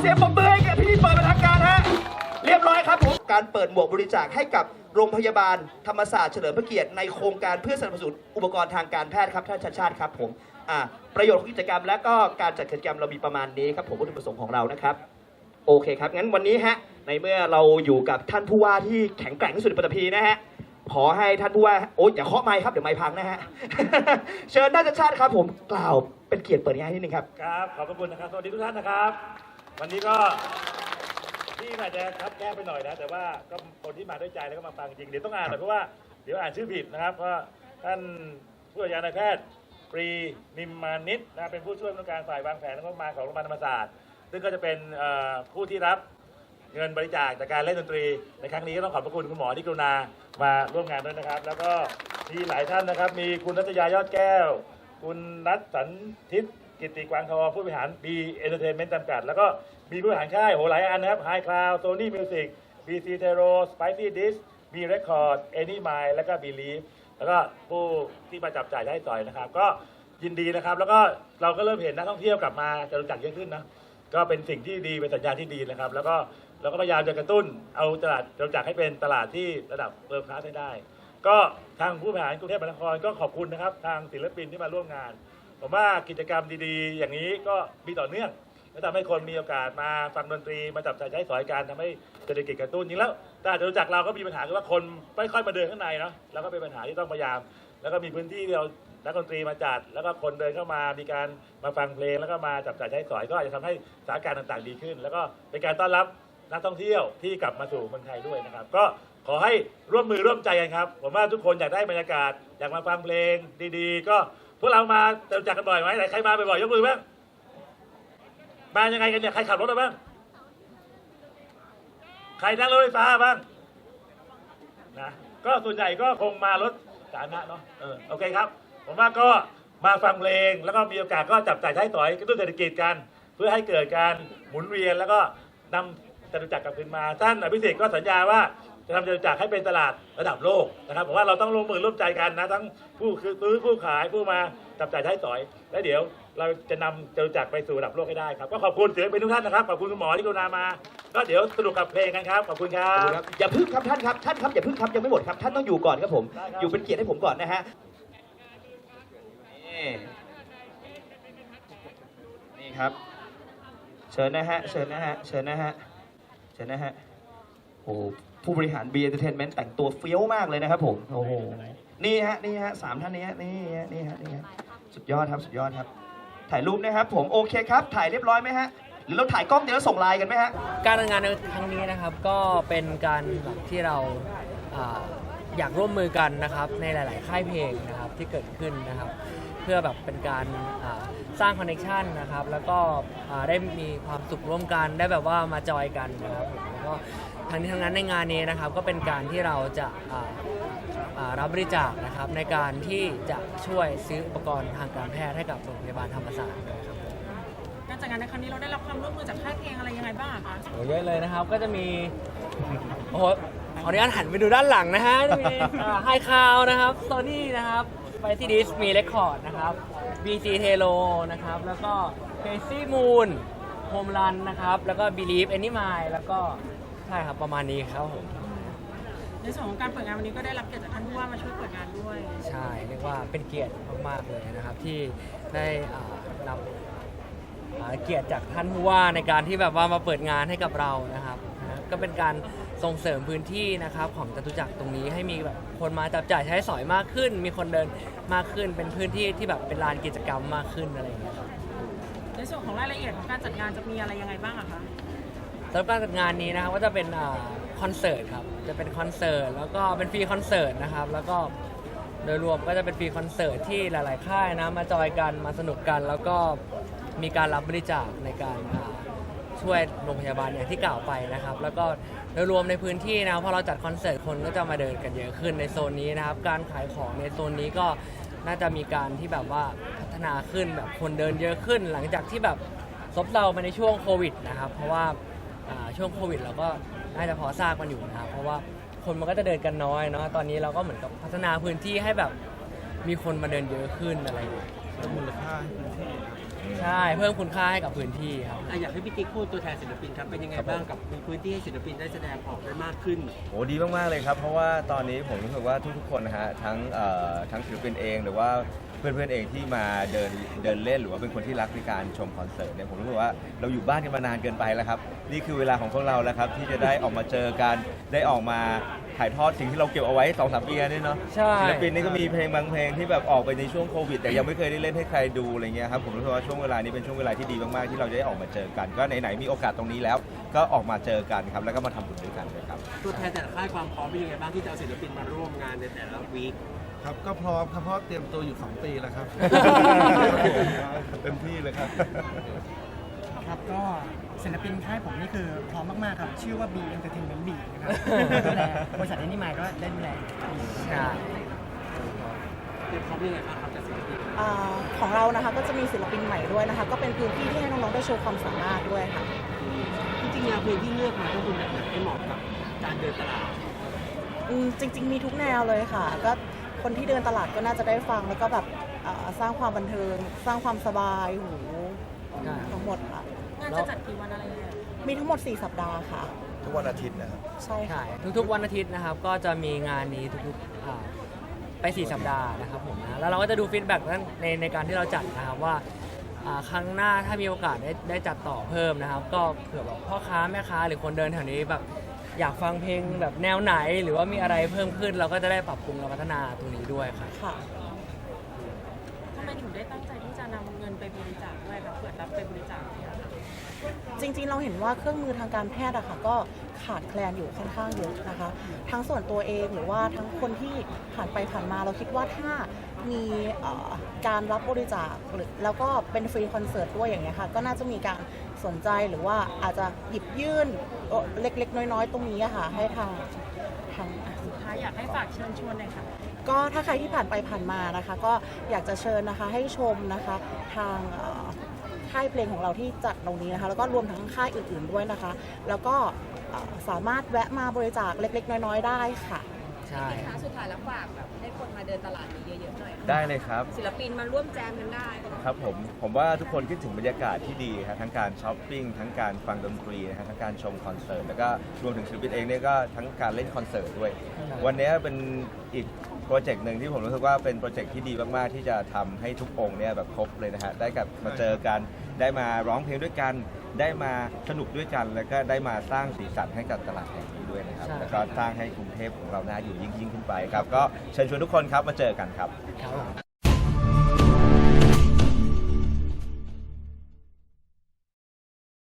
เสียงปรบมือให้กับพิธีเปิดเป็นทางการฮะ เรียบร้อยครับผม การเปิดหมวกบริจาคให้กับโรงพยาบาลธรรมศาสตร์เฉลิมพระเกียรติในโครงการเพื่อสนับสนุนอุปกรณ์ทางการแพทย์ครับท่านชาติชาติครับผมอ่าประโยชน์ของกิจกรรม และก็การจัดกิจกรรมเรามีประมาณนี้ครับผมวัตถุประสงค์ของเรานะครับโอเคครับงั้นวันนี้ฮะในเมื่อเราอยู่กับท่านผู้ว่าที่แข็งแกร่งที่สุดในปัตตภีนะฮะขอให้ท่านผู้ว่าโอ๊ยอย่าเคาะไม้ครับเดี๋ยวไม้พังนะฮะ เชิญท่านชาติชาติครับ ผมกล่าวเป็นเกียรติเปิดงานนิดนึงครับ ครับ ขอบพระคุณนะครับ สวัสดีทุกท่านนะครับ วันนี้ก็ที่อาจจะคับแก้ไปหน่อยนะ แต่ว่าก็คนที่มาด้วยใจแล้วก็มาฟังจริง เดี๋ยวต้องอ่านหน่อยเพราะว่าเดี๋ยวอ่านชื่อผิดนะครับ เพราะท่านผู้อำนวยกานายแพทย์ปรีนิมมานิตนะเป็นผู้ช่วยผู้อำนการฝ่ายวางแผนและงบมาของโรงพยาบาลธรรมศาสตร์ ซึ่งก็จะเป็นผู้ที่รับเงินบริจาคจากการเล่นดนตรี ในครั้งนี้ก็ต้องขอบพระคุณคุณหมอที่กรุณามาร่วมงานด้วยนะครับ แล้วก็มีหลายท่านนะครับ มีคุณรัตยายอดแก้ว คุณนัทสันทิศ กิติกวางทองผู้บริหาร B Entertainment จำกัด แล้วก็มีผู้บริหารค่ายโหหลายอันนะครับ High Cloud Sony Music BC t e r o Spicy Dish B Record Any Mile แล้วก็ Believe แล้วก็ผู้ที่มาจับจ่ายได้ต่อยนะครับ ก็ยินดีนะครับ แล้วก็เราก็เริ่มเห็นนักท่องเที่ยวกลับมาจะรู้จักเยอะขึ้นนะก็เป็นสิ่งที่ดีเป็นสัญญาณที่ดีนะครับ แล้วก็เราก็พยายามจะกระตุ้นเอาตลาดเราจักให้เป็นตลาดที่ระดับเปิดคลาสได้ ก็ทางผู้บริหารกรุงเทพมหานครก็ขอบคุณนะครับ ทางศิลปินที่มาร่วมงาน ผมว่ากิจกรรมดีๆ อย่างนี้ก็มีต่อเนื่องและทำให้คนมีโอกาสมาฟังดนตรีมาจับจ่ายใช้สอยการทำให้เศรษฐกิจกระตุ้นจริงแล้วถ้าอาจจะรู้จักเราก็มีปัญหาคือว่าคนไม่ค่อยมาเดินข้างในเนาะแล้วก็เป็นปัญหาที่ต้องพยายาม แล้วก็มีพื้นที่ที่เรานักดนตรีมาจัด แล้วก็คนเดินเข้ามามีการมาฟังเพลง แล้วก็มาจับจ่ายใช้สอยก็อาจจะทำให้สถานการณ์ต่างๆดีขึ้น แล้วก็เป็นการต้อนรับนักท่องเที่ยวที่กลับมาสู่เมืองไทยด้วยนะครับ ก็ขอให้ร่วมมือร่วมใจกันครับผมว่าทุกคนอยากได้บรรยากาศอยากมาฟังเพลงดี ๆ ก็ วกเรามาเรู้จักกันบ่อยไหมไหนใครมาบ่อยๆยกมือบ้างมายังไงกันเนี่ยใครขับรถมาบ้างใครนั่งรถไฟฟ้าบ้างนะก็ส่วนใหญ่ก็คงมารถสาธารณะเนาะเออโอเคครับ ผมว่าก็มาฟังเพลงแล้วก็มีโอกาสก็จับจ่ายใช้สอยกระตุ้นเศรษฐกิจกัน เพื่อให้เกิดการหมุนเวียนแล้วก็นำจตุจักรกลับคืนมาท่านอภิสิทธิ์ก็สัญญาว่า จะทำจตุจักรให้เป็นตลาดระดับโลกนะครับผมว่าเราต้องร่วมมือร่วมใจกันนะทั้งผู้ซื้อผู้ขายผู้มาจับจ่ายใช้สอย และเดี๋ยวเราจะนำจตุจักรไปสู่ระดับโลกให้ได้ครับก็ขอบคุณศิลปินทุกท่านนะครับขอบคุณคุณหมอที่กรุณามา ก็เดี๋ยวสนุกกับเพลงกันครับขอบคุณครับอย่าพึ่งครับท่านครับท่านครับอย่าพึ่งครับยังไม่หมดครับท่านต้องอยู่ก่อนครับผมได้ครับอยู่เป็นเกียรติให้ผมก่อนนะฮะนี่นี่ครับ เชิญนะฮะเชิญนะฮะเชิญนะฮะเชิญนะฮะโอ้โห ผู้บริหาร B Entertainment แต่งตัวเฟี้ยวมากเลยนะครับผมโอ้โหนี่ฮะนี่ฮะสามท่านนี้ฮะนี่ฮะนี่ฮะนี่ฮะสุดยอดครับสุดยอดครับ ถ่ายรูปนะครับผมโอเคครับ ถ่ายเรียบร้อยไหมฮะหรือเราถ่ายกล้องเดี๋ยวเราส่งไลน์กันไหมฮะการทำงานในครั้งนี้นะครับก็เป็นการแบบที่เราอ่าอยากร่วมมือกันนะครับในหลาย ๆ ค่ายเพลงนะครับที่เกิดขึ้นนะครับ เพื่อแบบเป็นการอ่าสร้างคอนเนคชันนะครับแล้วก็อ่าได้มีความสุขร่วมกันได้แบบว่ามาจอยกันนะครับผมแล้วก็ ทั้งนี้ทั้งนั้นในงานนี้นะครับก็เป็นการที่เราจะอ่าอ่ารับบริจาคนะครับในการที่จะช่วยซื้ออุปกรณ์ทางการแพทย์ให้กับโรงพยาบาลธรรมศาสตร์นะครับการจัดงานในครั้งนี้เราได้รับความร่วมมือจากค่ายเพลงอะไรยังไงบ้างอะคะโอ้เยอะเลยนะครับก็จะมีโอ้โหขออนุญาตหันไปดูด้านหลังนะฮะจะมีไฮคาวนะครับโซนี่นะครับไปที่ดิสมีเรคคอร์ดนะครับ BG t e l o นะครับแล้วก็ Crazy Moon Home Run นะครับแล้วก็ Believe Any Mile แล้วก็ ใช่ครับประมาณนี้ครับผม ในส่วนของการเปิดงานวันนี้ก็ได้รับเกียรติจากท่านผู้ว่ามาช่วยเปิดงานด้วยใช่เรียกว่าเป็นเกียรติมากๆเลยนะครับที่ได้อ่ารับอ่าเกียรติจากท่านผู้ว่าในการที่แบบว่ามาเปิดงานให้กับเรานะครับนะฮะก็เป็นการส่งเสริมพื้นที่นะครับของจตุจักรตรงนี้ให้มีแบบคนมาจับจ่ายใช้สอยมากขึ้น มีคนเดินมากขึ้นเป็นพื้นที่ที่แบบเป็นลานกิจกรรมมากขึ้นอะไรอย่างเงี้ยครับ ในส่วนของรายละเอียดของการจัดงานจะมีอะไรยังไงบ้างอะคะ สำหรับการจัดงานนี้นะครับก็จะเป็นอ่าคอนเสิร์ตครับจะเป็นคอนเสิร์ตแล้วก็เป็นฟรีคอนเสิร์ตนะครับแล้วก็โดยรวมก็จะเป็นฟรีคอนเสิร์ตที่หลาย ๆ ค่ายนะมาจอยกันมาสนุกกัน แล้วก็มีการรับบริจาคในการอ่าช่วยโรงพยาบาลอย่างที่กล่าวไปนะครับ แล้วก็โดยรวมในพื้นที่นะพอเราจัดคอนเสิร์ตคนก็จะมาเดินกันเยอะขึ้นในโซนนี้นะครับ การขายของในโซนนี้ก็น่าจะมีการที่แบบว่าพัฒนาขึ้นแบบคนเดินเยอะขึ้น หลังจากที่แบบซบเซาไปในช่วงโควิดนะครับเพราะว่า อ่าช่วงโควิดเราก็น่าจะพอทราบกันอยู่นะครับเพราะว่าคนมันก็จะเดินกันน้อยเนาะตอนนี้เราก็เหมือนกับพัฒนาพื้นที่ให้แบบมีคนมาเดินเยอะขึ้นอะไรอย่างเงี้ยมูลค่าให้พื้นที่ใช่เพิ่มคุณค่าให้กับพื้นที่ครับ อะอยากให้พี่กิ๊กพูดตัวแทนศิลปินครับเป็นยังไงบ้างกับพื้นที่ให้ศิลปินได้แสดงออกได้มากขึ้นโหดีมาก ๆ เลยครับ เพราะว่าตอนนี้ผมรู้สึกว่าทุกๆคนนะฮะทั้งเอ่อทั้งศิลปินเองหรือว่า เพื่อนๆเองที่มาเดินเดินเล่นหรือว่าเป็นคนที่รักในการชมคอนเสิร์ตเนี่ยผมรู้สึกว่าเราอยู่บ้านกันมานานเกินไปแล้วครับ นี่คือเวลาของพวกเราแล้วครับที่จะได้ออกมาเจอกันได้ออกมาถ่ายทอดสิ่งที่เราเก็บเอาไว้สองสามปีนี่เนาะใช่ ศิลปินนี่ก็มีเพลงบางเพลงที่แบบออกไปในช่วงโควิด แต่ยังไม่เคยได้เล่นให้ใครดูอะไรเงี้ยครับผมรู้สึกว่าช่วงเวลานี้เป็นช่วงเวลาที่ดีมากๆที่เราจะได้ออกมาเจอกัน ก็ไหนๆมีโอกาสตรงนี้แล้ว ก็ออกมาเจอกันครับแล้วก็มาทำบุญด้วยกันเลยครับ ตัวแทนแต่ละค่ายความพร้อมเป็นยังไงบ้างที่จะเอาศิลปินมาร่วมงานในแต่ละวีค ครับก็พร้อมครับเพราะเตรียมตัวอยู่ 2 ปีแล้วครับ เต็มที่เลยครับ ครับก็ศิลปินค่ายผมนี่คือพร้อมมากๆครับ ชื่อว่า B Entertainment B นะครับดูแลบริษัทนี้มายก็ได้ดูแลใช่เตรียมพร้อมยังไงบ้างครับแต่ศิลปินอ่าของเรานะคะก็จะมีศิลปินใหม่ด้วยนะคะ ก็เป็นพื้นที่ที่ให้น้องๆได้โชว์ความสามารถด้วยค่ะ จริงๆแนวเพลงที่เลือกมาต้องเป็นแบบไหนให้เหมาะกับการเดินตลาดอืมจริง ๆ มีทุกแนวเลยค่ะ ก็ คนที่เดินตลาดก็น่าจะได้ฟังแล้วก็แบบอ่าสร้างความบันเทิง สร้างความสบายหูใช่ทั้งหมดค่ะ งานจะจัดกี่วันอะไรยังไงมีทั้งหมด 4 สัปดาห์ค่ะ ทุกวันอาทิตย์นะครับ ใช่ค่ะ ใช่ทุกๆวันอาทิตย์นะครับ ก็จะมีงานนี้ทุกๆอ่าไป4สัปดาห์นะครับผมนะแล้วเราก็จะดูฟีดแบ็กในในการที่เราจัดนะครับว่าอ่า ครั้งหน้าถ้ามีโอกาสได้ได้จัดต่อเพิ่มนะครับ ก็เผื่อแบบพ่อค้าแม่ค้าหรือคนเดินแถวนี้แบบ อยากฟังเพลงแบบแนวไหนหรือว่ามีอะไรเพิ่มขึ้น เราก็จะได้ปรับปรุงและพัฒนาตรงนี้ด้วยครับ ค่ะทำไมถึงได้ตั้งใจที่จะนำเงินไปบริจาคด้วยคะเปิดรับไปบริจาคเนี่ยค่ะจริงๆ เราเห็นว่าเครื่องมือทางการแพทย์อะค่ะก็ขาดแคลนอยู่ค่อนข้างเยอะนะคะ ทั้งส่วนตัวเองหรือว่าทั้งคนที่ผ่านไปผ่านมาเราคิดว่าถ้า มีเอ่อการรับบริจาคหรือแล้วก็เป็นฟรีคอนเสิร์ตด้วยอย่างเงี้ยค่ะ ก็น่าจะมีการสนใจหรือว่าอาจจะหยิบยื่นเอ่อเล็กๆ น้อยๆ ตรงนี้อะค่ะ ให้ทางทางสุดท้ายอยากให้ฝากเชิญชวนหน่อยค่ะก็ถ้าใครที่ผ่านไปผ่านมานะคะ ก็อยากจะเชิญนะคะให้ชมนะคะทางเอ่อค่ายเพลงของเราที่จัดตรงนี้นะคะ แล้วก็รวมทั้งค่ายอื่นๆด้วยนะคะ แล้วก็เอ่อสามารถแวะมาบริจาคเล็กๆ น้อยๆ ได้ค่ะ ใช่คะสุดท้ายแล้วฝากแบบให้คนมาเดินตลาดนี้เยอะๆหน่อยค่ะได้เลยครับ ศิลปินมาร่วมแจมกันได้ ครับผมผมว่าทุกคนคิดถึงบรรยากาศที่ดีครับทั้งการช้อปปิ้งทั้งการฟังดนตรีนะฮะทั้งการชมคอนเสิร์ตแล้วก็รวมถึงศิลปินเองเนี่ยก็ทั้งการเล่นคอนเสิร์ตด้วย วันนี้เป็นอีกโปรเจกต์หนึ่งที่ผมรู้สึกว่าเป็นโปรเจกต์ที่ดีมากๆที่จะทำให้ทุกองค์เนี่ยแบบครบเลยนะฮะได้กับมาเจอกันได้มาร้องเพลงด้วยกัน ได้มาสนุกด้วยกัน แล้วก็ได้มาสร้างสีสันให้กับตลาดแห่งนี้ด้วยนะครับ ใช่ แล้วก็สร้างให้กรุงเทพของเราน่าอยู่ยิ่งยิ่งๆขึ้นไปครับ ก็เชิญชวนทุกคนครับมาเจอกันครับ ครับผม